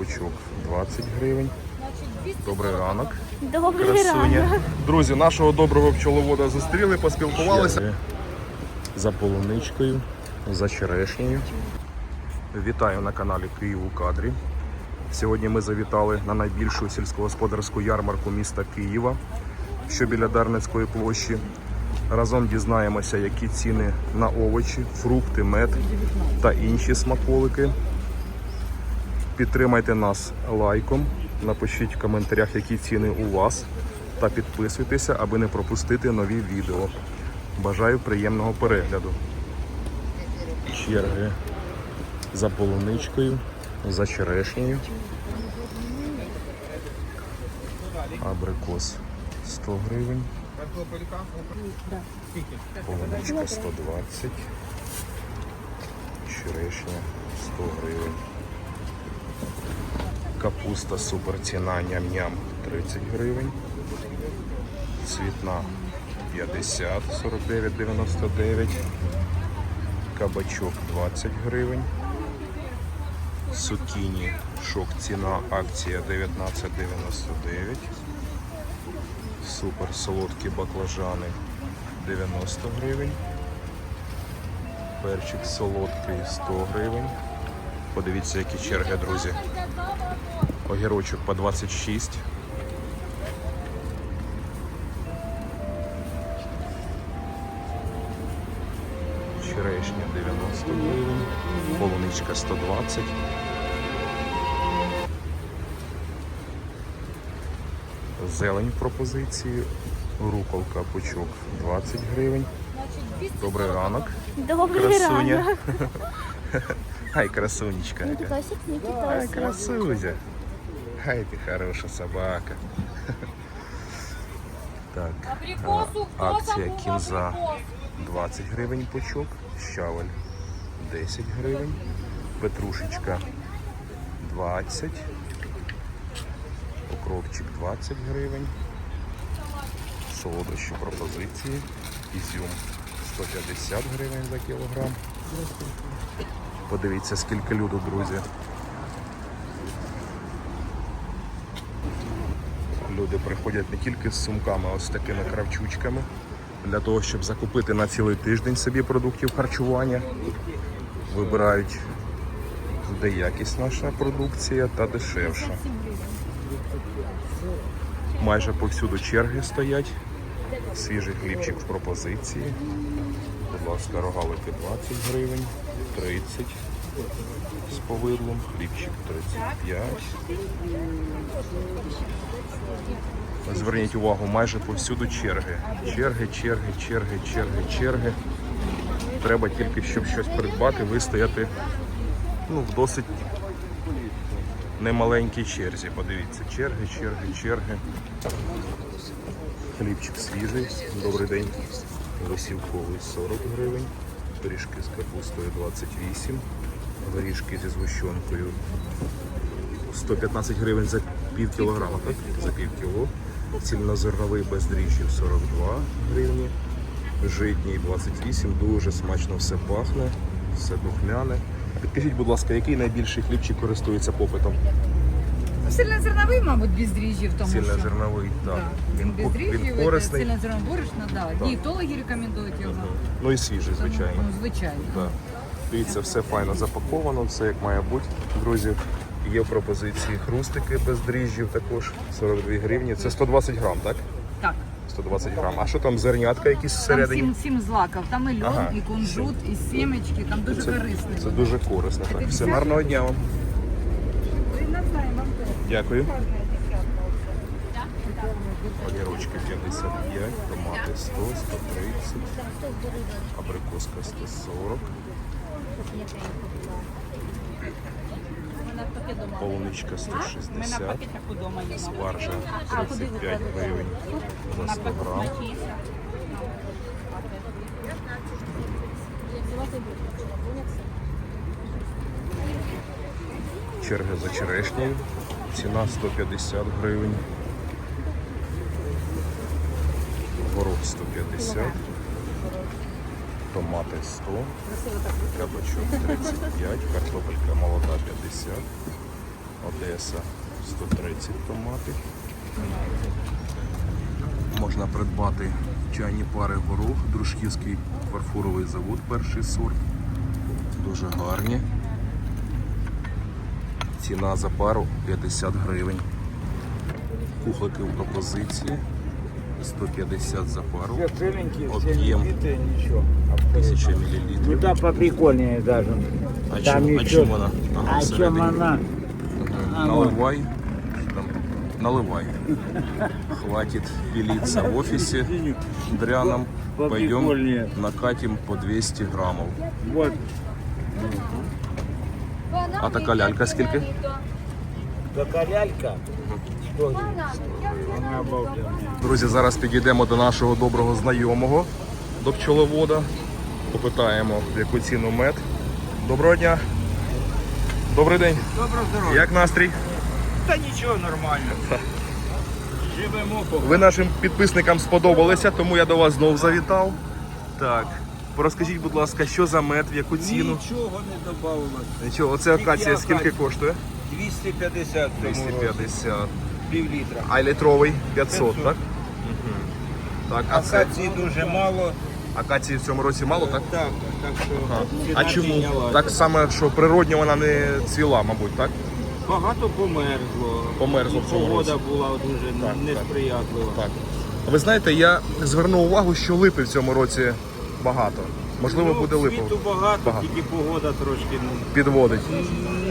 пучок 20 гривень. Добрий ранок. Добрий Красуня. ранок. Друзі, нашого доброго пчеловода зустріли, поспілкувалися. За полуничкою, за черешнею. Вітаю на каналі Київ у кадрі. Сьогодні ми завітали на найбільшу сільськогосподарську ярмарку міста Києва, що біля Дарницької площі. Разом дізнаємося, які ціни на овочі, фрукти, мед та інші смаколики. Підтримайте нас лайком, напишіть в коментарях, які ціни у вас, та підписуйтеся, аби не пропустити нові відео. Бажаю приємного перегляду. Черги за полуничкою, за черешнею. Абрикос 100 гривень. Полуничка 120. Черешня 100 гривень. Капуста супер ціна ням-ням 30 гривень. Цвітна 50, 49, 99. Кабачок 20 гривень. Сукіні шок ціна акція 19,99. Супер солодкі баклажани 90 гривень. Перчик солодкий 100 гривень. Подивіться, які черги, друзі. Огірочок по 26. Черешня 90 гривень. Полуничка 120. Зелень в пропозиції. Руколка пучок 20 гривень. Добрий ранок. Добрий Красуня. ранок. Ай, красунечка. Ай, Нікітосик. Ай, ты хорошая собака. Так, акція кінза 20 гривень пучок, щавель 10 гривень, петрушечка 20, укропчик 20 гривень, солодощі пропозиції, ізюм 150 гривень за кілограм. Подивіться, скільки люду, друзі. Люди приходять не тільки з сумками, а ось такими кравчучками для того, щоб закупити на цілий тиждень собі продуктів харчування. Вибирають, де якісніша продукція та дешевша. Майже повсюду черги стоять. Свіжий хлібчик в пропозиції. Будь ласка, рогалики 20 гривень, 30 з повидлом, хлібчик 35. Зверніть увагу, майже повсюду черги. Черги, черги, черги, черги, черги. Треба тільки, щоб щось придбати, вистояти ну, в досить немаленькій черзі. Подивіться, черги, черги, черги. Хлібчик свіжий, добрий день. Висівковий 40 гривень, пиріжки з капустою 28, горішки зі згущенкою 115 гривень за пів кілограма, так? За пів кіло. Цільнозерновий без дріжджів 42 гривні. Житній 28, дуже смачно все пахне, все духмяне. Підкажіть, будь ласка, який найбільший хлібчик користується попитом? Сильнозерновий, мабуть, без дріжджів, тому що Цільнозерновий, так. Да. Він без ко- дріжджів, він це корисний. сильнозернове борошно, да. Дієтологи рекомендують його. Ну і свіжий, звичайно. Ну, звичайно. Так. Дивіться, все файно запаковано, все як має бути. Друзі, є в пропозиції хрустики без дріжджів також 42 гривні. Це 120 грам, так? Так. 120 грам. А що там зернятка якісь Там всередині? сім, сім злаків, там і льон, Ага. і кунжут, і сімечки, там дуже Це, корисний. це дуже корисно. Так. Все, гарного дня вам. Дякую. Огірочки 55, томати 100, 130, абрикоска 140, полуничка 160, спаржа 35 гривень за 100 грам. Черги за черешнею. Ціна 150 гривень. Горох 150. Томати 100. Кабачок 35. Картопелька молода 50. Одеса 130 томати. Можна придбати чайні пари горох, дружківський фарфоровий завод, перший сорт. Дуже гарні. Ціна за пару 50 гривень. Кухлики в пропозиції 150 за пару. Все целенькие, все Объем. не битые, ничего. 1000 Ну мл. да, поприкольнее даже. А Там чим, а еще- чим вона? Ага, А всередині. чем она? Наливай. Там, наливай. Хватит пилиться в офисе дряном. Пойдем Поприкольнее. накатим по 200 граммов. Вот, А така лялька скільки? Лялька. Обалденная. Друзі, зараз підійдемо до нашого доброго знайомого, до пчеловода. Попитаємо, в яку ціну мед. Доброго дня. Добрий день. Доброго здоров'я. Як настрій? Та нічого нормально. Живемо Ви нашим підписникам сподобалися, тому я до вас знов завітав. Так. Розкажіть, будь ласка, що за мед, в яку ціну? Нічого не додавалося. Нічого, оце акація скільки коштує? 250 в цьому році. 250. Пів літра. А літровий 500, 500. так? Так, а це Акації дуже мало. акації в цьому році мало, так? Так, так що Ага. ціна А чому? піднялася. Так само, що природньо вона не цвіла, мабуть, так? Багато померзло. Померзло в цьому Погода році. була дуже Так, несприятлива. Так. Ви знаєте, я звернув увагу, що липи в цьому році багато. Можливо, буде липа. Світу багато, Багато. тільки погода трошки ну, Підводить.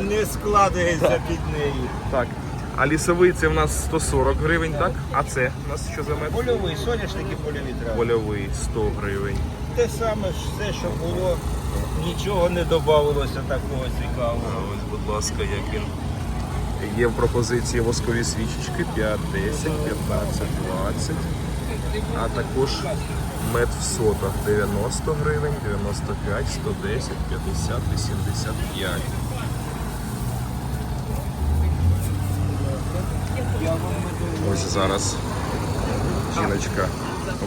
не складається під нею. Так. А лісовий це в нас 140 гривень, так? А це у нас що за мед? Польовий, соняшники польові трави. Польовий 100 гривень. Те саме ж все, що було, нічого не додавалося такого А цікавого. ось, будь ласка, як він. Є в пропозиції воскові свічечки 5, 10, 15, 20. А також мед в сотах 90 гривень, 95, 110, 50, 85. Ось зараз жіночка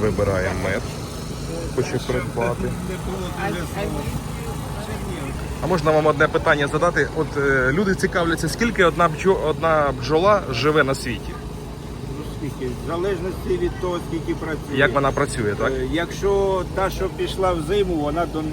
вибирає мед, хоче придбати. А можна вам одне питання задати? От е, люди цікавляться, скільки одна бджо, одна бджола живе на світі? Скільки? В залежності від того, скільки працює. Як вона працює, так? Е, Якщо та, що пішла в зиму, вона до, е,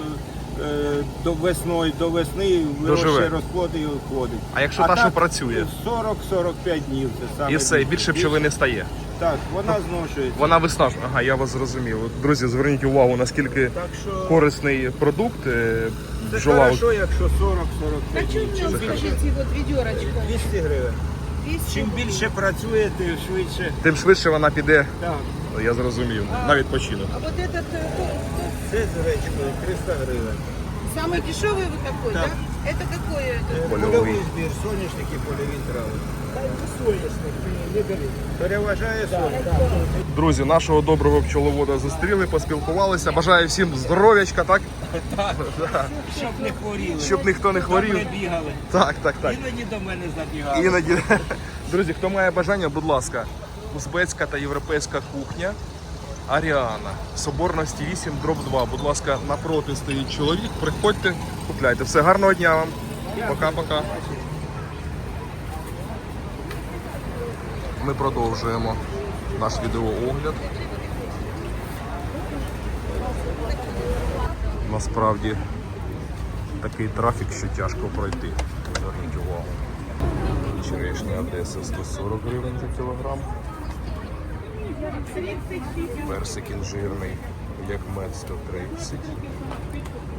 до весною, до весни Доживе. вирощує розплоди і виходить. А якщо та, що працює? 40-45 днів це саме. І все, і більше пчоли не стає. Так, вона зношується. Вона виснажує. Ага, я вас зрозумів. Друзі, зверніть увагу, наскільки Так що корисний продукт. е, це Бджола. хорошо, якщо 40-45 А днів. что Чим мне більше, скажите, вот ведерочку? 200 гривень. 200 Чим більше працює, тим швидше. Тим швидше вона піде, Так, я зрозумів, на відпочинок. А вот этот э, це з гречкою 300 гривень. то- самый дешевый вот такой, Да. да? Это какой это? Е, Польовий. Польовий збір, соняшники, польові трави. Переважає соняшник. Друзі, нашого доброго пчеловода зустріли, поспілкувалися. Бажаю всім здоров'ячка, так? Щоб не хворіли. Щоб ніхто не хворів. Добре бігали. Так, так, так. Іноді до мене забігали. Іноді. Друзі, хто має бажання, будь ласка, узбецька та європейська кухня. Аріана, Соборності 8, дроб 2. Будь ласка, напроти стоїть чоловік. Приходьте, купляйте. Все, гарного дня вам. Пока-пока. Ми продовжуємо наш відеоогляд. Насправді такий трафік, що тяжко пройти. Зверніть увагу. Черешня Одеса 140 гривень за кілограм. Персик інжирний, як мед 130.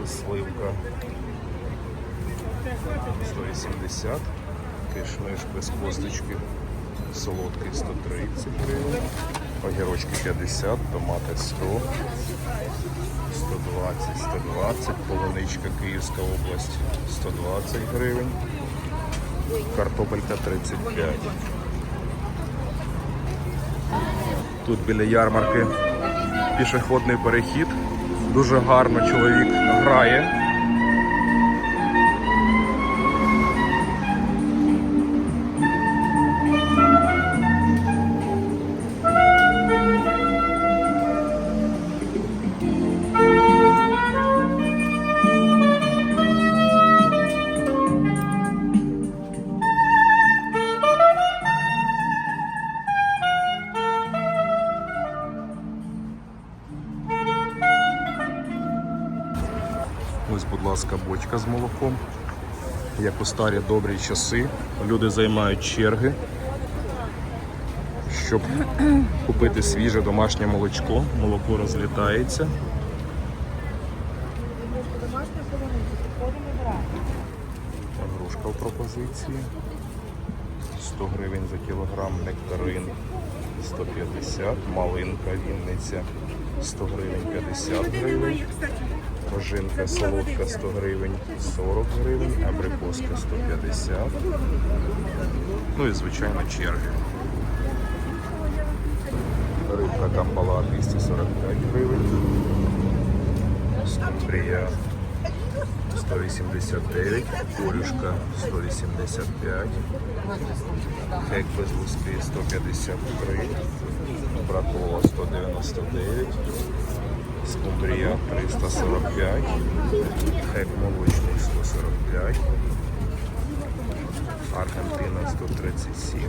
Сливка 180. Кишмиш без косточки. Солодкий 130 гривень. Огірочки 50, томати 100. 120, 120, полуничка Київська область 120 гривень, картопелька 35. Тут біля ярмарки пішохідний перехід. Дуже гарно чоловік грає. Як у старі добрі часи. Люди займають черги, щоб купити свіже домашнє молочко. Молоко розлітається. Грушка в пропозиції. 100 гривень за кілограм, нектарин 150, малинка Вінниця 100 гривень 50 гривень, рожинка солодка 100 гривень 40 гривень, абрикоска 150. Ну і звичайно черги. Рибка камбала 245 гривень. Скумбрія 189, корюшка 185, хек без луски 153, братова 199, скумбрія 345, хек молочний 145, Аргентина 137,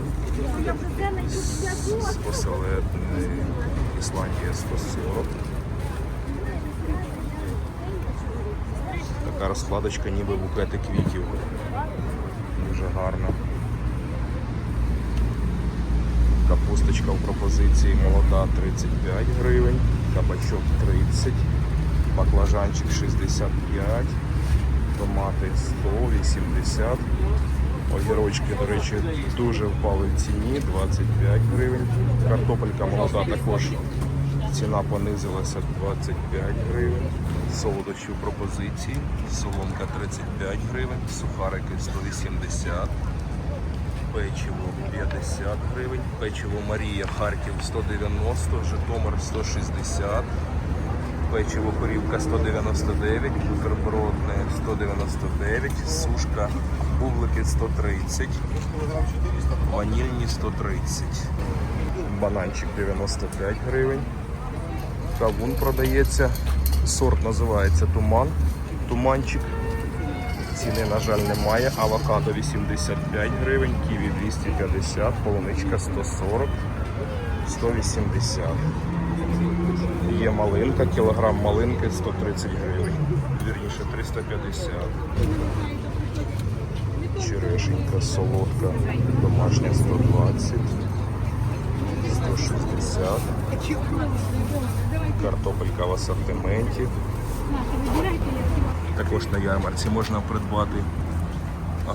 з Ісландія 140. Така розкладочка, ніби букети квітів. Дуже гарна. Капусточка в пропозиції молода 35 гривень, кабачок 30, баклажанчик 65, томати 180. Огірочки, до речі, дуже впали в ціні 25 гривень. Картопелька молода також ціна понизилася 25 гривень. Солодощі в пропозиції. Солонка 35 гривень, сухарики 180, печиво 50 гривень, печиво Марія Харків 190, Житомир 160, печиво Корівка 199, бутербродне 199, сушка бублики 130, ванільні 130, бананчик 95 гривень. Кавун продається. Сорт називається Туман. Туманчик. Ціни, на жаль, немає. Авокадо 85 гривень, ківі 250, полуничка 140, 180. Є малинка, кілограм малинки 130 гривень. Вірніше 350. Черешенька, солодка, домашня 120, 160. Картопелька в асортименті. Також на ярмарці можна придбати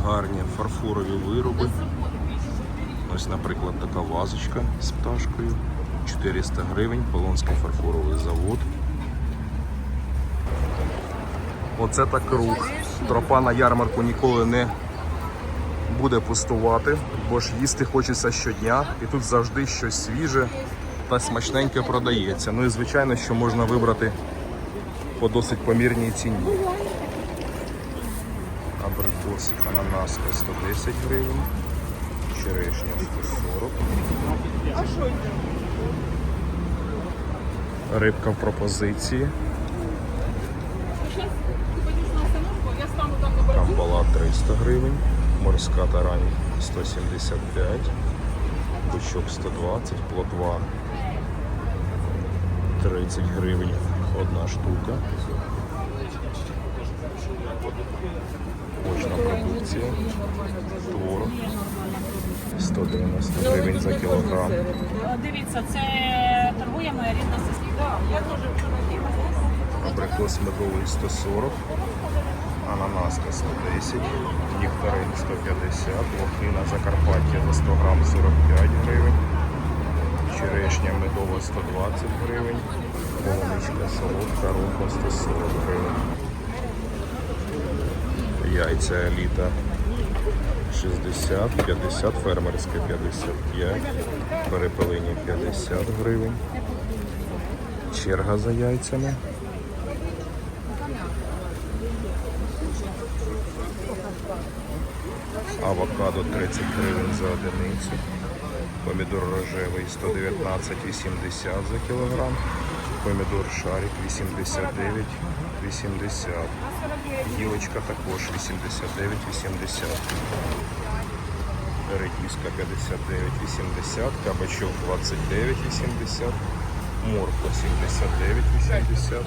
гарні фарфорові вироби. Ось, наприклад, така вазочка з пташкою. 400 гривень, Полонський фарфоровий завод. Оце так рух. Тропа на ярмарку ніколи не буде пустувати, бо ж їсти хочеться щодня, і тут завжди щось свіже та смачненьке продається. Ну і звичайно, що можна вибрати по досить помірній ціні. Абрикос ананаска 110 гривень, черешня 140. А що Рибка в пропозиції. Камбала 300 гривень, морська тарань 175, бучок 120, плотва 30 гривень одна штука. Очна продукція, творог 190 гривень за кілограм. Дивіться, це торгує моя рідна вчора Абрикос медовий 140, ананаска 110, нектарин 150, лохина Закарпаття за 100 грам 45 гривень, черешня медова 120 гривень, полуничка солодка роха 140 гривень. Яйця еліта 60, 50, фермерське 55, перепелині 50 гривень. Черга за яйцями. Авокадо 30 гривень за одиницю. Помідор рожевий 119,80 за кілограм. Помідор шарик 89,80. Гілочка також 89,80. Редіска 59,80, кабачок 29,80, морква 79,80.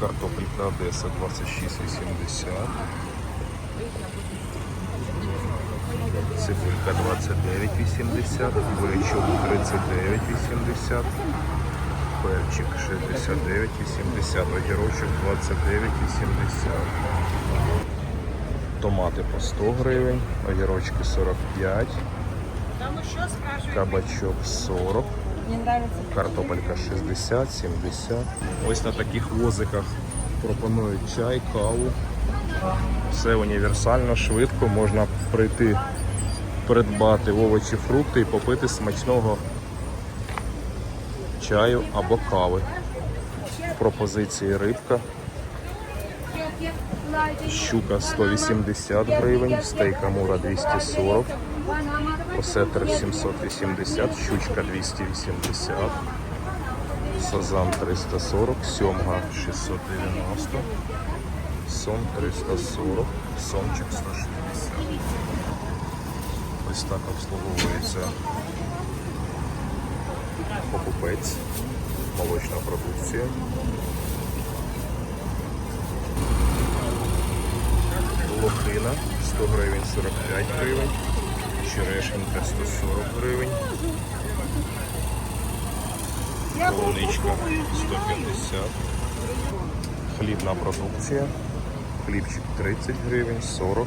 Картопелька Одеса 26,80. Цибулька 29,80, бурячок 39,80, перчик 69,80, огірочок 29,80. Томати по 100 гривень, огірочки 45, Там що спрашивають? кабачок 40, картопелька 60, 70. Ось на таких возиках пропонують чай, каву. Все універсально, швидко, можна прийти придбати овочі, фрукти і попити смачного чаю або кави. Пропозиції рибка. Щука 180 гривень, стейк амура 240, осетр 780, щучка 280, сазан 340, сьомга 690, сом 340, сомчик 160. Ось так обслуговується покупець, молочна продукція. Лохина. 100 гривень 45 гривень, черешенька 140 гривень, полуничка 150, хлібна продукція, хлібчик 30 гривень, 40.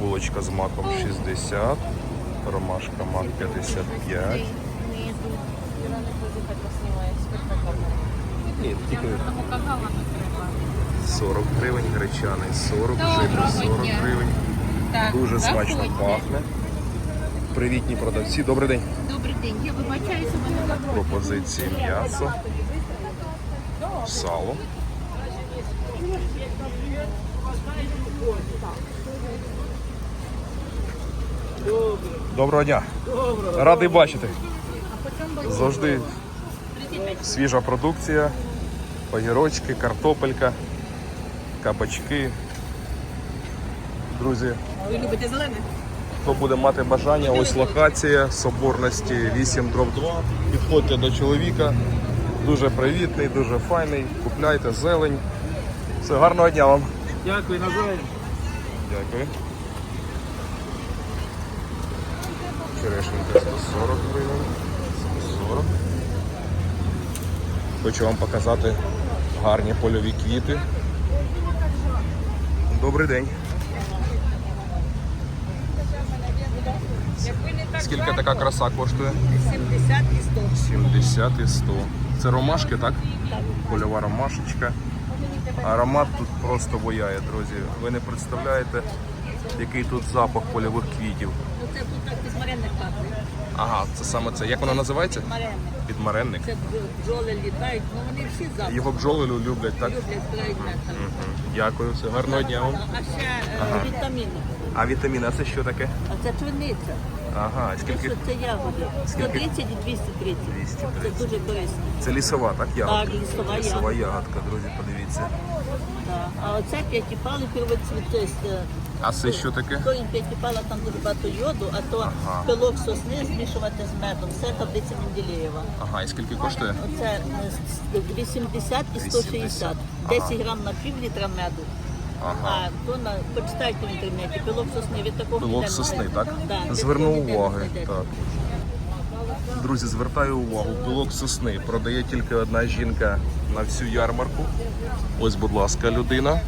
Булочка з маком 60, ромашка мак 55. Ні, тільки 40 гривень, гречаний 40, житний 40 гривень. Дуже смачно пахне. Привітні продавці. Добрий день. Добрий день, я вибачаюся, мене Пропозиції м'ясо, сало. Доброго дня. Радий бачити. Завжди свіжа продукція, огірочки, картопелька, кабачки. Друзі, Ви любите зелене? Хто буде мати бажання, ось локація соборності 8 дроб 2. Підходьте до чоловіка. Дуже привітний, дуже файний. Купляйте зелень. Все, гарного дня вам. Дякую, називаємо. Дякую. Черешенька 140 гривень. 140. Хочу вам показати гарні польові квіти. Добрий день. Скільки така краса коштує? 70 і 100. 70 і 100. Це ромашки, так? Польова ромашечка. Аромат тут просто бояє, друзі. Ви не представляєте, який тут запах польових квітів. Це тут так підмаренник пахне. Ага, це саме це. Як воно називається? Маренник. Підмаренник. Це бджоли літають, ну вони всі запах Його бджоли люблять, так? люблять, мед. Дякую, все гарного дня вам. А ще е, вітаміни. А вітаміни, а це що таке? А це чорниця. Ага, Це, скільки? що це ягоди. Скільки? 130 і 230. 230. Це дуже корисно. Це лісова, так? Ягодка? Так, лісова Лісова ягодка, друзі, подивіться. Да. А оце п'ятипали первоцвіт. А це що таке? То він п'ятипала, там дуже багато йоду, а то Ага. пилок сосни змішувати з медом. Все таблиця Менделєєва. Ага, і скільки коштує? Оце е, 80 і 160. 10 грам на пів літра меду. Ага. А то на почитайте в інтернеті. Пилок сосни від такого Пилок не сосни, знайдете. так? Да, від такого ніде не уваги. знайдете. Так. Друзі, звертаю увагу, пилок сосни продає тільки одна жінка на всю ярмарку. Ось, будь ласка, людина.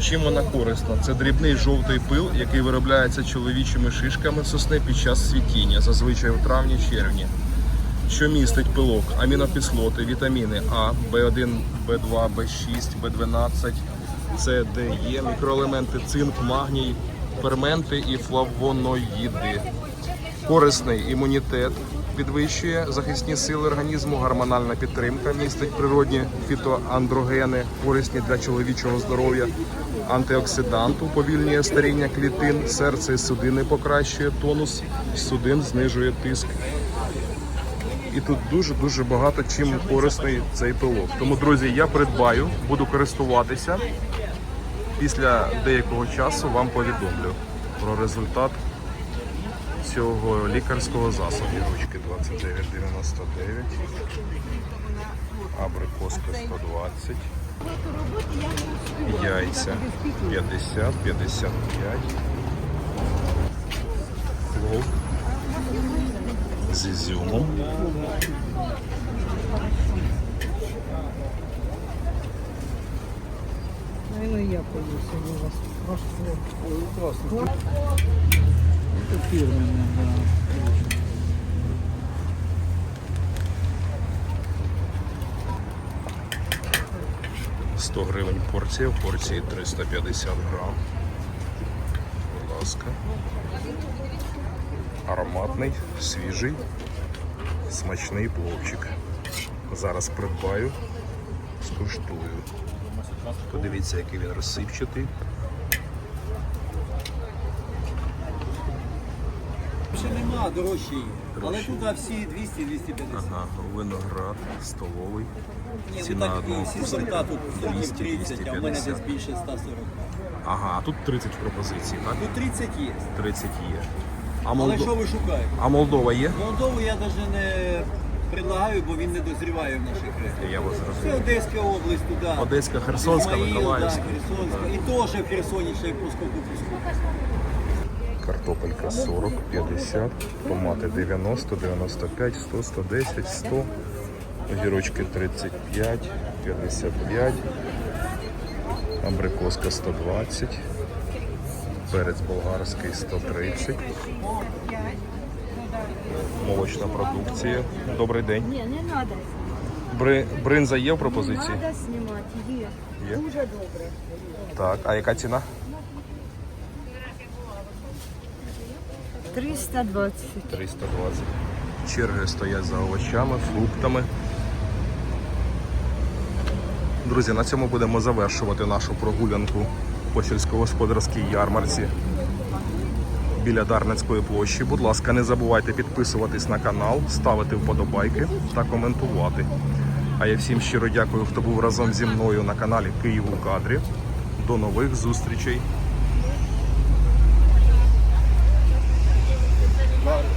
Чим вона корисна? Це дрібний жовтий пил, який виробляється чоловічими шишками сосни під час світіння, зазвичай в травні-червні. Що містить пилок? Амінокислоти, вітаміни А, В1, В2, В6, В12, С, Д, Е, мікроелементи цинк, магній, ферменти і флавоноїди. Корисний імунітет підвищує захисні сили організму, гормональна підтримка містить природні фітоандрогени, корисні для чоловічого здоров'я, антиоксидант уповільнює старіння клітин, серце і судини покращує тонус, судин знижує тиск. І тут дуже-дуже багато чим корисний цей пилок. Тому, друзі, я придбаю, буду користуватися. Після деякого часу вам повідомлю про результат цього лікарського засобу. Ручки 29,99. Абрикоска 120. Яйця 50, 55. Плов з ізюмом. Наверное, я пойду сегодня у вас. Прошло. Это фирменное, да. 100 гривень порція, в порції 350 грам. Будь ласка. Ароматний, свіжий, смачний пловчик. Зараз придбаю, скуштую. Подивіться, який він розсипчатий. Ще нема дорожчі. Але тут всі 200-250. Ага, виноград столовий. Ні, Ціна ну так одного всі сорта тут 200, 30, а в мене десь 250. більше 140. Ага, а тут 30 пропозицій, так? Тут 30 є. 30 є. А, Але що ви шукаєте? а Молдова є? Молдову я навіть не предлагаю, бо він не дозріває в наших. Я вас Це. Одеська область туди. Одеська, Херсонська, Ізмаїл, Миколаївська. Да, Херсонська. І теж в Херсоні ще й по скоку пуску. Картопелька 40, 50, томати 90, 95, 100, 110, 100, огірочки 35, 55, абрикоска 120, перець болгарський 130, молочна продукція. Добрий день. Ні, не треба. Бри... Бринза є в пропозиції? Треба знімати, є. Є. Дуже добре. Так, а яка ціна? 320. 320. Черги стоять за овочами, фруктами. Друзі, на цьому будемо завершувати нашу прогулянку по сільськогосподарській ярмарці біля Дарницької площі. Будь ласка, не забувайте підписуватись на канал, ставити вподобайки та коментувати. А я всім щиро дякую, хто був разом зі мною на каналі Київ у кадрі. До нових зустрічей! Lord.